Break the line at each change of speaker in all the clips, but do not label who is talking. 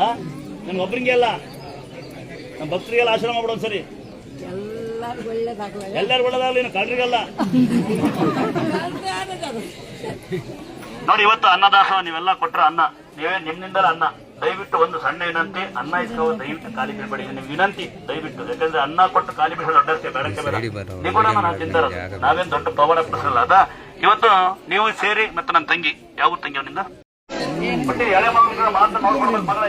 ಹಾ? ನನ್ಗೆ ಒಬ್ಬರಿಗೆ ಅಲ್ಲ ನಮ್ಮ ಭಕ್ತರಿಗೆಲ್ಲ ಆಶ್ರಮ ಸರಿ ಒಂದ್ಸರಿ.
ಎಲ್ಲರಿಗೂ ಒಳ್ಳೇದಾಗಲ್ಲ
ಎಲ್ಲರೂ ಒಳ್ಳೇದಾಗಲಿ ಇನ್ನು ಕಳ್ರಿಗಲ್ಲ ನೋಡಿ ಇವತ್ತು ಅನ್ನದಾಸೋಹ ನೀವೆಲ್ಲ ಕೊಟ್ರ ಅನ್ನ. ನೀವೇ ನಿಮ್ಮಿಂದಲೇ ಅನ್ನ. ದಯವಿಟ್ಟು ಒಂದು ಸಣ್ಣ ವಿನಂತಿ ಅನ್ನ ಇಸ್ಕೋ ದಯವಿಟ್ಟು ಖಾಲಿ ಬಿಡಬೇಡಿ ನಿಮ್ ವಿನಂತಿ ದಯವಿಟ್ಟು. ಯಾಕಂದ್ರೆ ಅನ್ನ ಕೊಟ್ಟು ಖಾಲಿ ಬಿಡೋದು ದೊಡ್ಡ ಬೇಡಕ್ಕೆ ಬೇಡ. ನೀವು ಕೂಡ ನಾನು ತಿಂತಾರ ನಾವೇನ್ ದೊಡ್ಡ ಪವರ್ ಪ್ರಸಲ್ಲ ಅದ ಇವತ್ತು ನೀವು ಸೇರಿ ಮತ್ತೆ ನನ್ನ ತಂಗಿ. ಯಾವ ತಂಗಿ ಅವನಿಂದ? ಬಟ್ ಎಳೆ ಮಕ್ಕಳ ಮಾತ್ರ ನೋಡ್ಕೊಳ್ಬೇಕು ಮಗಳ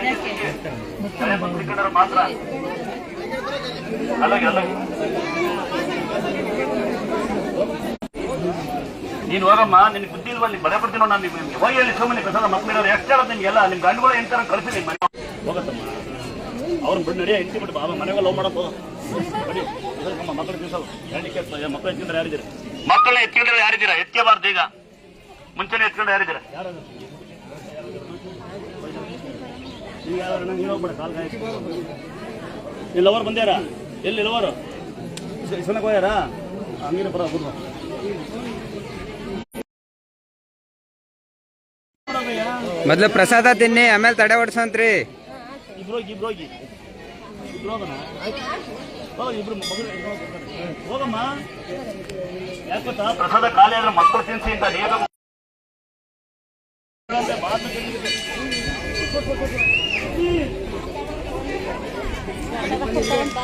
ಎಳೆ ಮಕ್ಕಳು ಕಂಡ್ರೆ ಮಾತ್ರ. ಅಲ್ಲಾಗಿ ಅಲ್ಲಾಗಿ ನೀನು ಹೋಗಮ್ಮ, ನಿನ್ ಬುದ್ಧಿ ಇಲ್ವಾ? ನೀನ್ ಬಡ ಬರ್ತೀನೋ ನಾನು ನಿಮ್ಗೆ ಹೋಗಿ ಹೇಳಿ ಸುಮ್ಮನೆ ಕಸದ ಮಕ್ಕಳು ಎಷ್ಟು ಹೇಳೋದು ನಿಮ್ಗೆಲ್ಲ ನಿಮ್ ಗಂಡುಗಳು ಎಂತಾರ ಕಳಿಸಿ ನಿಮ್ಮ ಮನೆ. ಹೋಗತ್ತಮ್ಮ. ಅವ್ರನ್ನ ಬಿಡ್ ನಡಿಯ ಹೆಂಡತಿ ಬಿಟ್ಟು ಬಾಬಾ ಮನೆಗೆ ಲವ್ ಮಾಡೋದು ಬಡಿ ಮಕ್ಕಳು ತಿನ್ಸಲ್ಲ. ಹೇಳಲಿಕ್ಕೆ ಮಕ್ಕಳು ಎತ್ಕೊಂಡ್ರೆ ಯಾರಿದ್ದೀರಾ? ಮಕ್ಕಳನ್ನ ಎತ್ಕೊಂಡ್ರೆ ಯಾರಿದ್ದೀರಾ? ಎತ್ಕೋಬಾರ್ದು ಈಗ. ಮುಂಚೆನೆ ಎತ್ಕೊಂಡ್ರೆ ಯಾರಿದ್ದೀರಾ? ಯಾರು ನೀನು ಹೋಗ್ಬೇಡ ಕಾಲ್ ಕಾಯಿ ಇಲ್ಲಿ ಲವರ್ ಬಂದ್ಯಾರ? ಎಲ್ಲಿ ಲವರು ಇಸನಕ್ಕೆ ಹೋಗ್ಯಾರ? ಹಂಗಿನ ಬರ ಗುರು
ಮೊದ್ಲು ಪ್ರಸಾದ ತಿನ್ನಿ ಆಮೇಲೆ ತಡೆ ಓಡಿಸಂತ್ರಿ
ಇಬ್ರೋಗಿ ಇಬ್ರೋಗಿ. ಇಬ್ರು. ಹೋಗಮ್ಮ. ಯಾಕೆ ಗೊತ್ತಾ? ಪ್ರಸಾದ ಖಾಲಿ ಆದ್ರೆ ಮಕ್ಕಳು ತಿನ್ಸಿ ಅಂತ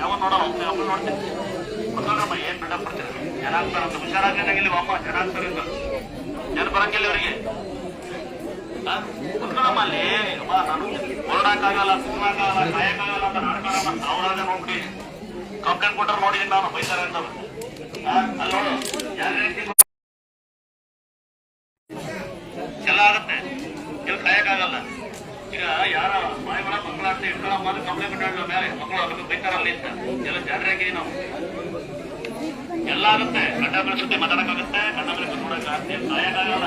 ಯಾವ ನೋಡೋಣ ನೋಡ್ತೀನಿ ಮಕ್ಕಳಮ್ಮ ಏನ್ ಬಿಡಪ್ಪ ಜನಾಂತರ ಅಂತ ಹುಷಾರಾಗಿಲ್ಲ ಅಮ್ಮ ಜನಾಂತರ ಜನ ಬರಂಗಿಲ್ಲ ಇವರಿಗೆ ಕುತ್ಕೊಳ್ಳಮ್ಮ ಅಲ್ಲಿ ನಾನು ಹೊರಡಕ್ಕಾಗಲ್ಲ ಕುತ್ಕೊಳ್ಳಕ್ಕಾಗಲ್ಲ ಕಾಯಕ್ಕಾಗಲ್ಲ ಅಂತ ನಡ್ಕೊಳ್ಳಮ್ಮ ಅವ್ರಾಗ ನೋಡ್ಬಿಡಿ ಕಂಪ್ಲೇಂಟ್ ಕೊಟ್ಟರು ನೋಡಿ ನಾನು ಬೈತಾರೆ ಅಂತ ಎಲ್ಲ ಆಗತ್ತೆ. ಇಲ್ಲಿ ಕಾಯಕ್ಕಾಗಲ್ಲ. ಈಗ ಯಾರ ಮಕ್ಕಳಾಗ್ತಾ ಇಟ್ಕೊಳ್ಳಮ್ಮ ಅಂತ ಕಂಪ್ಲೇಂಟ್ ಕೊಟ್ಟ ಮೇಲೆ ಮಕ್ಕಳು ಅದಕ್ಕೆ ಬೈತಾರಲ್ಲ ಅಂತ. ಎಲ್ಲ ಜಾಗರಾಗಿ ನಾವು. ಎಲ್ಲ ಆಗುತ್ತೆ. ಗಂಡ ಬೆಳೆಸುತ್ತೆ ಮಾತಾಡಕ್ಕಾಗುತ್ತೆ. ಗಂಡ ಬೆಳೆಸ ಕಾಯಕ್ಕಾಗಲ್ಲ.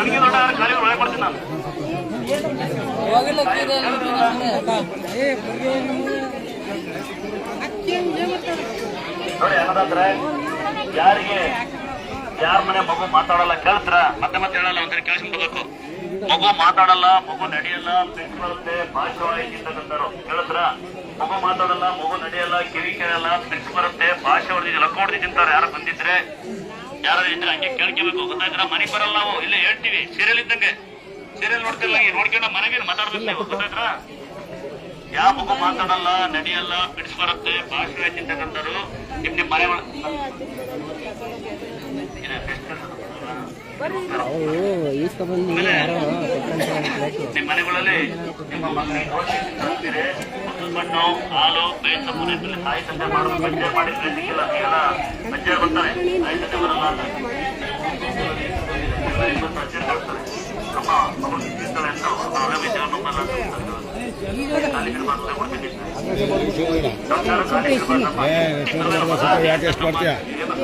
ನನಗೆ ದೊಡ್ಡ ಖಾಲಿ ಒಳಗೆ ಕೊಡ್ತೀನಿ ನಾನು. ನೋಡಿ ಅನ್ನದಾದ್ರೆ ಯಾರಿಗೆ, ಯಾರ ಮನೆ ಮಗು ಮಾತಾಡಲ್ಲ ಕೇಳ್ತಾರ? ಮತ್ತೆ ಮತ್ತೆ ಹೇಳಲ್ಲ ಅಂದ್ರೆ ಕೇಳಿಸ್ಕೊಬೇಕು ಮಗು ಮಾತಾಡಲ್ಲ, ಮಗು ನಡೆಯಲ್ಲ ಬರುತ್ತೆ ಭಾಷೆ ಇರ್ತಕ್ಕಂಥವ್ರು ಕೇಳಿದ್ರ ಮಗು ಮಾತಾಡಲ್ಲ, ಮಗು ನಡೆಯಲ್ಲ ಕಿವಿ ಕೇಳಲ್ಲ ಪೆಟ್ಟು ಬರುತ್ತೆ ಭಾಷೆ ಹೊಡೆದಿದ್ದು ಲಕ್ಕ ಹೊಡೆದಿ ತಿಂತಾರೆ. ಯಾರು ಬಂದಿದ್ರೆ ಯಾರು ಇದ್ರೆ ಹಂಗೆ ಕೇಳ್ಕೋಬೇಕು ಗೊತ್ತಾಯ್ತರ ಮನೆಗೆ ಬರಲ್ಲ ನಾವು ಇಲ್ಲೇ ಹೇಳ್ತೀವಿ ಸೀರಿಯಲ್ ಇದ್ದಂಗೆ. ಸೀರಿಯಲ್ ನೋಡ್ತಿಲ್ಲ ನೋಡ್ಕೊಂಡ ನೋಡ್ಕೊಂಡು ಮನೆಗೆ ಮಾತಾಡ್ಬೇಕು ನೀವು ಗೊತ್ತಾಯ್ತರ ಯಾವ ಮಾತಾಡಲ್ಲ ನಡೆಯಲ್ಲ ಬಿಡಿಸ್ ಬರುತ್ತೆ ಭಾಷೆ ಚಿಂತಕಂತರು ನಿಮ್ ನಿಮ್ ಮನೆ ನಿಮ್ಮ ಮನೆಗಳಲ್ಲಿ ನಿಮ್ಮ ಮಕ್ಕಳಿಗೆ ಹಣ್ಣು ಹಾಲು ಬೇಯಿಸ ಮುರಿದ್ರೆ ತಾಯಿ ತಂದೆ ಮಾಡೋದು ಪಂಚೆ ಮಾಡಿದ್ರೆ ಸಿಕ್ಕಿಲ್ಲ ಈಗೆಲ್ಲ ಪಂಚೆ ಬರ್ತಾರೆ ತಾಯಿ ತಂದೆ ಬರಲ್ಲ ಎಲ್ಲ ಅಜ್ಜಿ ಕಳ್ಸ್ತಾರೆ ಅಮ್ಮ ಅಂತ ವಿಚಾರ ನಂಬಲ್ಲ.
ಯಾಕೆ ಮಾಡ್ತೀಯ?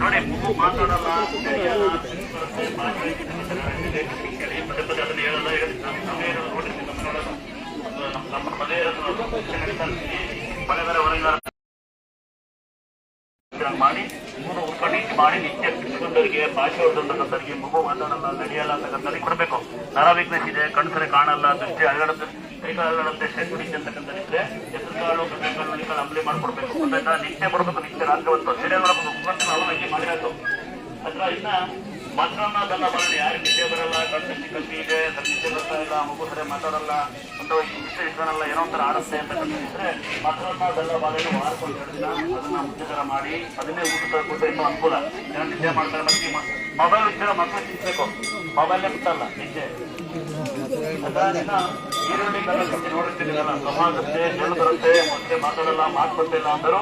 ನೋಡಿ ಮಗು ಮಾತಾಡಲ್ಲ ನಮ್ಮ ಮಾಡಿ, ಮೂರು ಉಪನೀತಿ ಮಾಡಿ ನಿತ್ಯ ಕಿಟ್ಕೊಂಡವರಿಗೆ ಭಾಷೆ ಹೊಡೆದಂತಕ್ಕಂಥವ್ರಿಗೆ ಮಗು ಮಾತಾಡಲ್ಲ ನಡೆಯಲ್ಲ ಅಂತಕ್ಕಂಥವ್ರಿಗೆ ಕೊಡಬೇಕು. ನರ ವೀಕ್ನೆಸ್ ಇದೆ ಕಣ್ಸರೆ ಕಾಣಲ್ಲ, ದೃಷ್ಟಿ ಅಳಗಡ ಕೈಕಾಲುಗಳಂತೆ ಶೆಡ್ ಕುಡಿಕೆ ಅಂತಕ್ಕಂಥ ಹೆಸರು ಕಾಳು ಕಡಲೆಕಾಳು ಹುಳಿಕಾಳು ಅಂಬ್ಲಿ ಮಾಡ್ಕೊಡ್ಬೇಕು. ಗೊತ್ತಾಯ್ತಾ? ನಿತ್ಯ ಬರ್ಬೇಕು ರಾತ್ರಿ ಒಂದು ಸೀರಿಯಲ್ ನೋಡಬೇಕು ಮುಖಾಂತರ ನಾವು ಹಂಗೆ ಮಾಡಿರೋದು ಅದ್ರ ಇನ್ನ ಮಾತ್ರನ್ನ ಅದನ್ನ ಬರೋಣ ಯಾರು ನಿದ್ದೆ ಬರಲ್ಲ ಕಣ್ಣು ಕಮ್ಮಿ ಇದೆ ನಿದ್ದೆ ಬರ್ತಾ ಇಲ್ಲ, ಮಗು ಸರಿ ಮಾತಾಡಲ್ಲ ಒಂದು ಈ ಇಟ್ಕೊಳಲ್ಲ, ಏನೋ ಒಂಥರ ಆಡುತ್ತೆ ಅಂತ ಕಂಡಿದ್ರೆ ಮಾತ್ರನ್ನ ಅದೆಲ್ಲ ಬಾಳೆಹಣ್ಣು ಮಾಡ್ಕೊಂಡು ದಿನ ಅದನ್ನ ಮುದ್ದೆ ಮಾಡಿ ಅದನ್ನೇ ಊಟ ಇನ್ನೂ ಅನುಕೂಲ. ಏನೋ ನಿದ್ದೆ ಮಾಡ್ತಾರೆ, ಮತ್ತೆ ಮೊಬೈಲ್ ವಿಚಾರ ಮಕ್ಕಳು ತಿನ್ಬೇಕು. ಮೊಬೈಲೇ ಬಿಟ್ಟಲ್ಲ ನಿದ್ದೆ. ಈರುಳ್ಳಿ ಕಲ್ಲ ನೋಡಿರ್ತೀರಲ್ಲ ಸಮಾಜಕ್ಕೆ ಜನ ಬರುತ್ತೆ, ಮತ್ತೆ ಮಾತಾಡಲ್ಲ, ಮಾತು ಅಂದರು.